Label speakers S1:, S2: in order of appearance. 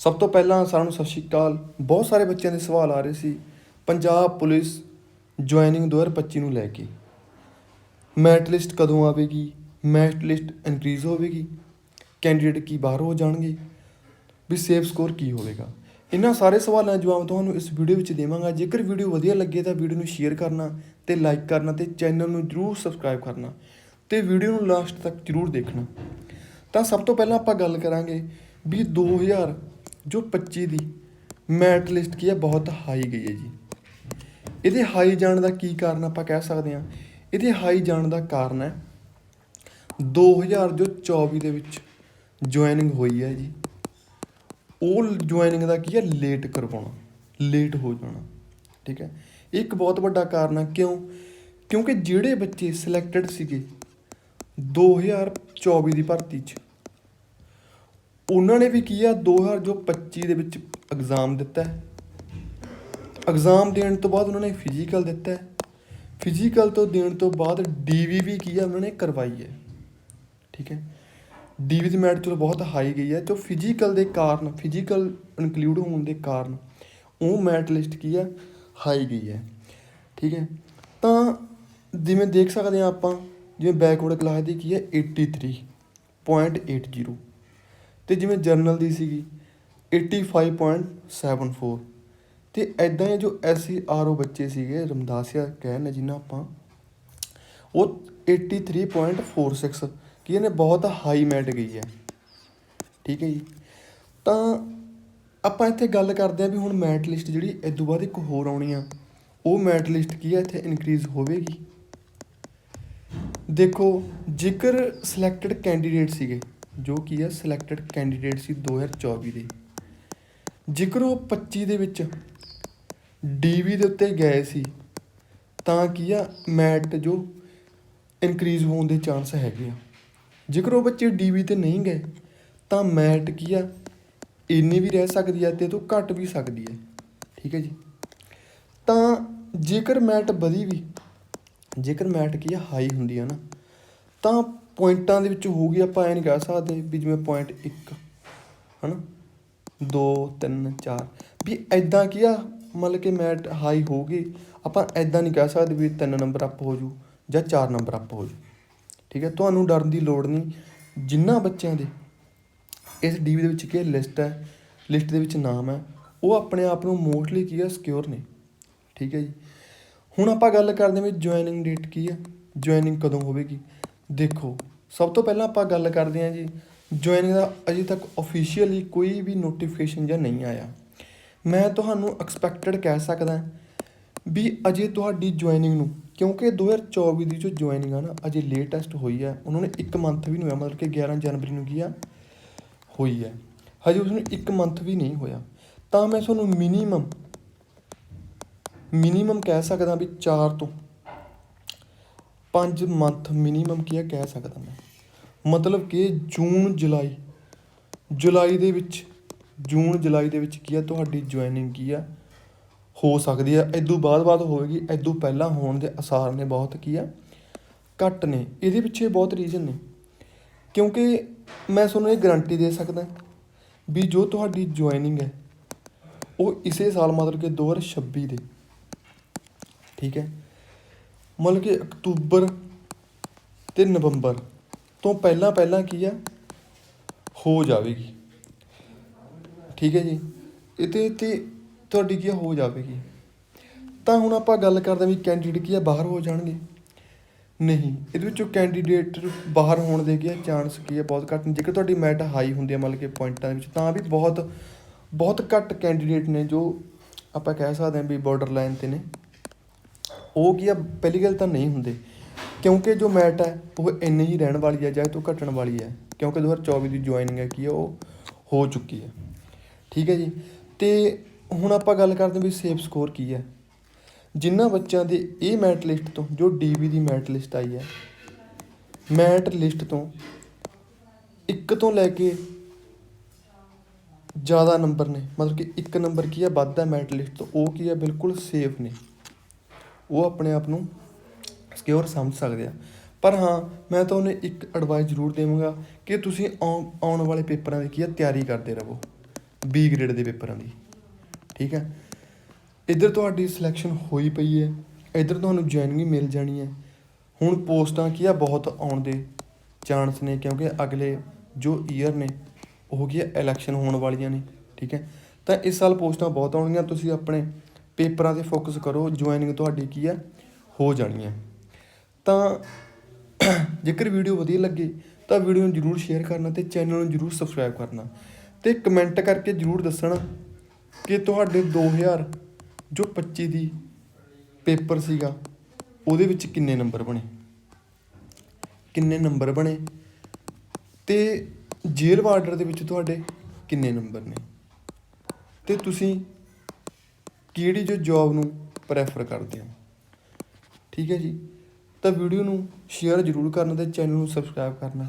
S1: ਸਭ ਤੋਂ ਪਹਿਲਾਂ ਸਾਰਿਆਂ ਨੂੰ ਸਤਿ ਸ਼੍ਰੀ ਅਕਾਲ। ਬਹੁਤ ਸਾਰੇ ਬੱਚਿਆਂ ਦੇ ਸਵਾਲ ਆ ਰਹੇ ਸੀ। ਪੰਜਾਬ ਪੁਲਿਸ ਜੁਆਇਨਿੰਗ 2025 ਨੂੰ ਲੈ ਕੇ। ਮੈਰਿਟ ਲਿਸਟ ਕਦੋਂ ਆਵੇਗੀ? ਮੈਰਿਟ ਲਿਸਟ ਇਨਕਰੀਜ਼ ਹੋਵੇਗੀ? ਕੈਂਡੀਡੇਟ ਕੀ ਬਾਹਰ ਹੋ ਜਾਣਗੇ? ਵੀ ਸੇਫ ਸਕੋਰ ਕੀ ਹੋਵੇਗਾ? ਇਹਨਾਂ ਸਾਰੇ ਸਵਾਲਾਂ ਦਾ ਜਵਾਬ ਤੁਹਾਨੂੰ ਇਸ ਵੀਡੀਓ ਵਿੱਚ ਦੇਵਾਂਗਾ। ਜੇਕਰ ਵੀਡੀਓ ਵਧੀਆ ਲੱਗੇ ਤਾਂ ਵੀਡੀਓ ਨੂੰ ਸ਼ੇਅਰ ਕਰਨਾ ਤੇ ਲਾਈਕ ਕਰਨਾ ਤੇ ਚੈਨਲ ਨੂੰ ਜਰੂਰ ਸਬਸਕ੍ਰਾਈਬ ਕਰਨਾ ਤੇ ਵੀਡੀਓ ਨੂੰ ਲਾਸਟ ਤੱਕ ਜਰੂਰ ਦੇਖਣਾ। ਤਾਂ ਸਭ ਤੋਂ ਪਹਿਲਾਂ ਆਪਾਂ ਗੱਲ ਕਰਾਂਗੇ ਵੀ 2000 ਜੋ 25 ਦੀ ਮੈਰਿਟ ਲਿਸਟ ਕੀ ਹੈ, ਬਹੁਤ ਹਾਈ ਗਈ ਹੈ ਜੀ। ਇਹਦੇ ਹਾਈ ਜਾਣ ਦਾ ਕੀ ਕਾਰਨ ਆਪਾਂ ਕਹਿ ਸਕਦੇ ਹਾਂ? ਇਹਦੇ ਹਾਈ ਜਾਣ ਦਾ ਕਾਰਨ ਹੈ 2000 ਜੋ 24 ਦੇ ਵਿੱਚ ਜੁਆਇਨਿੰਗ ਹੋਈ ਹੈ ਜੀ। ਉਹ ਜੁਆਇਨਿੰਗ ਦਾ ਕੀ ਹੈ? ਲੇਟ ਕਰਵਾਉਣਾ ਲੇਟ ਹੋ ਜਾਣਾ, ਠੀਕ ਹੈ? ਇਹ ਇੱਕ ਬਹੁਤ ਵੱਡਾ ਕਾਰਨ ਹੈ, ਕਿਉਂ? ਕਿਉਂਕਿ ਜਿਹੜੇ ਬੱਚੇ ਸਿਲੈਕਟਡ ਸੀਗੇ 2024 ਦੀ ਭਰਤੀ 'ਚ ਉਹਨਾਂ ਨੇ ਵੀ ਕੀ ਆ 2025 ਦੇ ਵਿੱਚ ਐਗਜ਼ਾਮ ਦਿੱਤਾ ਹੈ। ਐਗਜ਼ਾਮ ਦੇਣ ਤੋਂ ਬਾਅਦ ਉਹਨਾਂ ਨੇ ਫਿਜ਼ੀਕਲ ਦਿੱਤਾ ਹੈ। ਫਿਜ਼ੀਕਲ ਤੋਂ ਦੇਣ ਤੋਂ ਬਾਅਦ ਡੀਵੀ ਵੀ ਕੀ ਆ, ਉਹਨਾਂ ਨੇ ਕਰਵਾਈ ਹੈ। ਠੀਕ ਹੈ। ਡੀਵੀ ਦੀ ਮੈਰਿਟ ਚਲੋ ਬਹੁਤ ਹਾਈ ਗਈ ਹੈ। ਤੇ ਫਿਜ਼ੀਕਲ ਦੇ ਕਾਰਨ ਫਿਜ਼ੀਕਲ ਇਨਕਲੂਡ ਹੋਣ ਦੇ ਕਾਰਨ ਉਹ ਮੈਰਿਟ ਲਿਸਟ ਕੀ ਹੈ ਹਾਈ ਗਈ ਹੈ। ਠੀਕ ਹੈ। ਤਾਂ ਜਿਵੇਂ ਦੇਖ ਸਕਦੇ ਹਾਂ ਆਪਾਂ, ਜਿਵੇਂ ਬੈਕਵਰਡ ਕਲਾਸ ਦੀ ਕੀ ਹੈ 83.80 ਅਤੇ ਜਿਵੇਂ ਜਰਨਲ ਦੀ ਸੀਗੀ eighty five point seven four ਅਤੇ ਇੱਦਾਂ ਹੀ ਜੋ ਐੱਸ ਸੀ ਆਰ ਓ ਬੱਚੇ ਸੀਗੇ ਰਮਦਾਸੀਆ ਕਹਿੰਦੇ ਜਿਹਨਾਂ ਆਪਾਂ, ਉਹ 83.46 ਕੀ ਇਹਨੇ ਬਹੁਤ ਹਾਈ ਮੈਟ ਗਈ ਹੈ। ਠੀਕ ਹੈ ਜੀ? ਤਾਂ ਆਪਾਂ ਇੱਥੇ ਗੱਲ ਕਰਦੇ ਆ ਵੀ ਹੁਣ ਮੈਟ ਲਿਸਟ ਜਿਹੜੀ ਤੋਂ ਬਾਅਦ ਇੱਕ ਹੋਰ ਆਉਣੀ ਆ। ਉਹ ਮੈਟ ਲਿਸਟ ਕੀ ਹੈ ਇੱਥੇ ਇਨਕਰੀਜ਼ ਹੋਵੇਗੀ। ਦੇਖੋ, ਜੇਕਰ ਸਿਲੈਕਟਡ ਕੈਂਡੀਡੇਟ ਸੀਗੇ ਜੋ ਕੀ ਹੈ ਸਿਲੈਕਟਡ ਕੈਂਡੀਡੇਟ ਸੀ 2024 ਦੇ। ਜੇਕਰ ਉਹ 25 ਦੇ ਵਿੱਚ ਡੀਵੀ ਦੇ ਉੱਤੇ ਗਏ ਸੀ, ਤਾਂ ਕੀ ਆ ਮੈਟ ਜੋ ਇਨਕਰੀਜ਼ ਹੋਣ ਦੇ ਚਾਂਸ ਹੈਗੇ ਆ। ਜੇਕਰ ਉਹ ਬੱਚੇ ਡੀਵੀ ਤੇ ਨਹੀਂ ਗਏ, ਤਾਂ ਮੈਟ ਕੀ ਆ, ਇੰਨੀ ਵੀ ਰਹਿ ਸਕਦੀ ਹੈ ਤੇ ਤੋਂ ਘਟ ਵੀ ਸਕਦੀ ਹੈ ਠੀਕ ਹੈ ਜੀ? ਤਾਂ ਜੇਕਰ ਮੈਟ ਵਧੀ ਵੀ, ਜੇਕਰ ਮੈਟ ਕੀ ਆ ਹਾਈ ਹੁੰਦੀ ਆ ਨਾ, ਤਾਂ ਪੁਆਇੰਟਾਂ ਦੇ ਵਿੱਚ ਹੋਊਗੀ, ਆਪਾਂ ਐ ਨਹੀਂ ਕਹਿ ਸਕਦੇ ਵੀ ਜਿਵੇਂ ਪੁਆਇੰਟ 1 ਹਨਾ? 2 3 4 ਵੀ ਐਦਾਂ ਕੀ ਆ? ਮਤਲਬ ਕਿ ਮੈਟ ਹਾਈ ਹੋਊਗੀ ਆਪਾਂ ਐਦਾਂ ਨਹੀਂ ਕਹਿ ਸਕਦੇ ਵੀ 3 ਨੰਬਰ ਅਪ ਹੋ ਜੂ ਜਾਂ 4 ਨੰਬਰ ਅਪ ਹੋ ਜੂ। ਠੀਕ ਹੈ? ਤੁਹਾਨੂੰ ਡਰਨ ਦੀ ਲੋੜ ਨਹੀਂ। ਜਿੰਨਾ ਬੱਚਿਆਂ ਦੇ ਇਸ ਡੀਵੀ ਦੇ ਵਿੱਚ ਕੀ ਲਿਸਟ ਹੈ। ਲਿਸਟ ਦੇ ਵਿੱਚ ਨਾਮ ਹੈ। ਉਹ ਆਪਣੇ ਆਪ ਨੂੰ ਮੋਸਟਲੀ ਕੀ ਹੈ ਸਿਕਿਉਰ ਨੇ। ਠੀਕ ਹੈ ਜੀ? ਹੁਣ ਆਪਾਂ ਗੱਲ ਕਰਦੇ ਹਾਂ ਵੀ ਜੁਆਇਨਿੰਗ ਡੇਟ ਕੀ ਹੈ? ਜੁਆਇਨਿੰਗ ਕਦੋਂ ਹੋਵੇਗੀ? ਦੇਖੋ ਸਭ ਤੋਂ ਪਹਿਲਾਂ ਆਪਾਂ ਗੱਲ ਕਰਦੇ ਹਾਂ ਜੀ ਜੁਆਇਨਿੰਗ ਦਾ ਅਜੇ ਤੱਕ ਅਫੀਸ਼ੀਅਲੀ ਕੋਈ ਵੀ ਨੋਟੀਫਿਕੇਸ਼ਨ ਜਾਂ ਨਹੀਂ ਆਇਆ। ਮੈਂ ਤੁਹਾਨੂੰ ਐਕਸਪੈਕਟਡ ਕਹਿ ਸਕਦਾ ਵੀ ਅਜੇ ਤੁਹਾਡੀ ਜੁਆਇਨਿੰਗ ਨੂੰ, ਕਿਉਂਕਿ 2024 ਦੀ ਜੋ ਜੁਆਇਨਿੰਗ ਆ ਨਾ, ਅਜੇ ਲੇਟੈਸਟ ਹੋਈ ਹੈ ਉਹਨਾਂ ਨੇ 1 ਮੰਥ ਵੀ ਨਹੀਂ ਹੋਇਆ, ਮਤਲਬ ਕਿ 11 ਜਨਵਰੀ ਨੂੰ ਕੀ ਆ? ਹੋਈ ਹੈ ਹਜੇ ਉਸ ਨੂੰ 1 ਮੰਥ ਵੀ ਨਹੀਂ ਹੋਇਆ। ਤਾਂ ਮੈਂ ਤੁਹਾਨੂੰ ਮਿਨੀਮਮ ਮਿਨੀਮਮ ਕਹਿ ਸਕਦਾ ਵੀ 4 ਤੋਂ ਪੰਜ ਮੰਥ ਮਿਨੀਮਮ ਕੀ ਆ, ਕਹਿ ਸਕਦਾ ਮੈਂ। ਮਤਲਬ ਕਿ ਜੂਨ, ਜੁਲਾਈ। ਜੁਲਾਈ ਦੇ ਵਿੱਚ, ਜੂਨ, ਜੁਲਾਈ ਦੇ ਵਿੱਚ ਕੀ ਆ, ਤੁਹਾਡੀ ਜੁਆਇਨਿੰਗ ਕੀ ਆ, ਹੋ ਸਕਦੀ ਆ। ਇਦੋਂ ਬਾਅਦ ਬਾਅਦ ਹੋਵੇਗੀ ਇਦੋਂ ਪਹਿਲਾਂ ਹੋਣ ਦੇ ਅਸਾਰ ਨੇ ਬਹੁਤ ਕੀ ਆ, ਘੱਟ ਨੇ। ਇਹਦੇ ਪਿੱਛੇ ਬਹੁਤ ਰੀਜ਼ਨ ਨੇ। ਕਿਉਂਕਿ ਮੈਂ ਤੁਹਾਨੂੰ ਇਹ ਗਾਰੰਟੀ ਦੇ ਸਕਦਾ ਵੀ ਜੋ ਤੁਹਾਡੀ ਜੁਆਇਨਿੰਗ ਹੈ, ਉਹ ਇਸੇ ਸਾਲ ਮਤਲਬ ਕਿ 2026 ਦੇ। ਠੀਕ ਹੈ? ਮਤਲਬ ਕਿ ਅਕਤੂਬਰ ਅਤੇ ਨਵੰਬਰ ਤੋਂ ਪਹਿਲਾਂ ਪਹਿਲਾਂ ਕੀ ਆ? ਹੋ ਜਾਵੇਗੀ। ਠੀਕ ਹੈ ਜੀ? ਇਹਦੇ ਤੇ ਤੁਹਾਡੀ ਕੀ ਆ, ਹੋ ਜਾਵੇਗੀ। ਤਾਂ ਹੁਣ ਆਪਾਂ ਗੱਲ ਕਰਦੇ ਹਾਂ ਵੀ ਕੈਂਡੀਡੇਟ ਕੀ ਆ? ਬਾਹਰ ਹੋ ਜਾਣਗੇ। ਨਹੀਂ ਇਹਦੇ ਵਿੱਚੋਂ ਕੈਂਡੀਡੇਟ ਬਾਹਰ ਹੋਣ ਦੇ ਕੀ ਆ? ਚਾਂਸ ਕੀ ਆ? ਬਹੁਤ ਘੱਟ ਨੇ। ਜੇਕਰ ਤੁਹਾਡੀ ਮੈਟ ਹਾਈ ਹੁੰਦੀ ਹੈ ਮਤਲਬ ਕਿ ਪੁਆਇੰਟਾਂ ਦੇ ਵਿੱਚ ਤਾਂ ਵੀ ਬਹੁਤ ਬਹੁਤ ਘੱਟ ਕੈਂਡੀਡੇਟ ਨੇ ਜੋ ਆਪਾਂ ਕਹਿ ਸਕਦੇ ਹਾਂ ਵੀ ਬਾਰਡਰ ਲਾਈਨ ਤੇ ਨੇ। ਉਹ ਕੀ ਆ, ਪਹਿਲੀ ਗੱਲ ਤਾਂ ਨਹੀਂ ਹੁੰਦੇ। ਕਿਉਂਕਿ ਜੋ ਮੈਟ ਹੈ, ਉਹ ਇੰਨੀ ਹੀ ਰਹਿਣ ਵਾਲੀ ਹੈ, ਜਾਂ ਤੋਂ ਘਟਣ ਵਾਲੀ ਹੈ, ਕਿਉਂਕਿ 2024 ਦੀ ਜੁਆਇਨਿੰਗ ਹੈ ਕੀ ਆ ਉਹ ਹੋ ਚੁੱਕੀ ਹੈ। ਠੀਕ ਹੈ ਜੀ? ਤੇ ਹੁਣ ਆਪਾਂ ਗੱਲ ਕਰਦੇ ਵੀ ਸੇਫ ਸਕੋਰ ਕੀ ਹੈ। ਜਿਨ੍ਹਾਂ ਬੱਚਿਆਂ ਦੇ ਇਹ ਮੈਟ ਲਿਸਟ ਤੋਂ, ਜੋ ਡੀਵੀ ਦੀ ਮੈਟ ਲਿਸਟ ਆਈ ਹੈ, ਮੈਟ ਲਿਸਟ ਤੋਂ ਇੱਕ ਤੋਂ ਲੈ ਕੇ ਜ਼ਿਆਦਾ ਨੰਬਰ ਨੇ। ਮਤਲਬ ਕਿ ਇੱਕ ਨੰਬਰ ਕੀ ਹੈ, ਵੱਧ ਹੈ ਮੈਟ ਲਿਸਟ ਤੋਂ। ਉਹ ਕੀ ਹੈ, ਬਿਲਕੁਲ ਸੇਫ ਨੇ। ਉਹ ਆਪਣੇ ਆਪ ਨੂੰ ਸਿਕਿਉਰ ਸਮਝ ਸਕਦੇ ਆ। ਪਰ ਹਾਂ, ਮੈਂ ਤੁਹਾਨੂੰ ਇੱਕ ਐਡਵਾਈਸ ਜ਼ਰੂਰ ਦੇਵਾਂਗਾ ਕਿ ਤੁਸੀਂ ਆਉਣ ਆਉਣ ਵਾਲੇ ਪੇਪਰਾਂ ਦੀ ਕੀ ਆ, ਤਿਆਰੀ ਕਰਦੇ ਰਹੋ। ਬੀ ਗ੍ਰੇਡ ਦੇ ਪੇਪਰਾਂ ਦੀ। ਠੀਕ ਹੈ? ਇੱਧਰ ਤੁਹਾਡੀ ਸਿਲੈਕਸ਼ਨ ਹੋਈ ਪਈ ਹੈ। ਇੱਧਰ ਤੁਹਾਨੂੰ ਜੁਆਇਨਿੰਗ ਮਿਲ ਜਾਣੀ ਹੈ। ਹੁਣ ਪੋਸਟਾਂ ਕੀ ਆ, ਬਹੁਤ ਆਉਣ ਦੇ ਚਾਂਸ ਨੇ ਕਿਉਂਕਿ ਅਗਲੇ ਜੋ ਈਅਰ ਨੇ, ਉਹ ਕੀ ਹੈ ਇਲੈਕਸ਼ਨ ਹੋਣ ਵਾਲੀਆਂ ਨੇ। ਠੀਕ ਹੈ? ਤਾਂ ਇਸ ਸਾਲ ਪੋਸਟਾਂ ਬਹੁਤ ਆਉਣਗੀਆਂ। ਤੁਸੀਂ ਆਪਣੇ ਪੇਪਰਾਂ ਤੇ ਫੋਕਸ ਕਰੋ, ਜੁਆਇਨਿੰਗ ਤੁਹਾਡੀ ਕੀ ਆ, ਹੋ ਜਾਣੀ ਹੈ ਤਾਂ ਜੇਕਰ ਵੀਡੀਓ ਵਧੀਆ ਲੱਗੇ, ਤਾਂ ਵੀਡੀਓ ਨੂੰ ਜਰੂਰ ਸ਼ੇਅਰ ਕਰਨਾ ਤੇ ਚੈਨਲ ਨੂੰ ਜਰੂਰ ਸਬਸਕ੍ਰਾਈਬ ਕਰਨਾ ਤੇ ਕਮੈਂਟ ਕਰਕੇ ਜਰੂਰ ਦੱਸਣਾ ਕਿ ਤੁਹਾਡੇ 2000 ਜੋ 25 ਦੀ ਪੇਪਰ ਸੀਗਾ, ਉਹਦੇ ਵਿੱਚ ਕਿੰਨੇ ਨੰਬਰ ਬਣੇ? ਕਿੰਨੇ ਨੰਬਰ ਬਣੇ? ਤੇ ਜੇਲ੍ਹ ਬਾਰਡਰ ਦੇ ਵਿੱਚ ਤੁਹਾਡੇ ਕਿੰਨੇ ਨੰਬਰ ਨੇ? ਤੇ ਤੁਸੀਂ ਕਿਹੜੀ ਜੋ ਜੌਬ ਨੂੰ ਪ੍ਰੈਫਰ ਕਰਦੇ ਹੋ? ਠੀਕ ਹੈ ਜੀ? ਤਾਂ ਵੀਡੀਓ ਨੂੰ ਸ਼ੇਅਰ ਜ਼ਰੂਰ ਕਰਨਾ ਤੇ ਚੈਨਲ ਨੂੰ ਸਬਸਕ੍ਰਾਈਬ ਕਰਨਾ।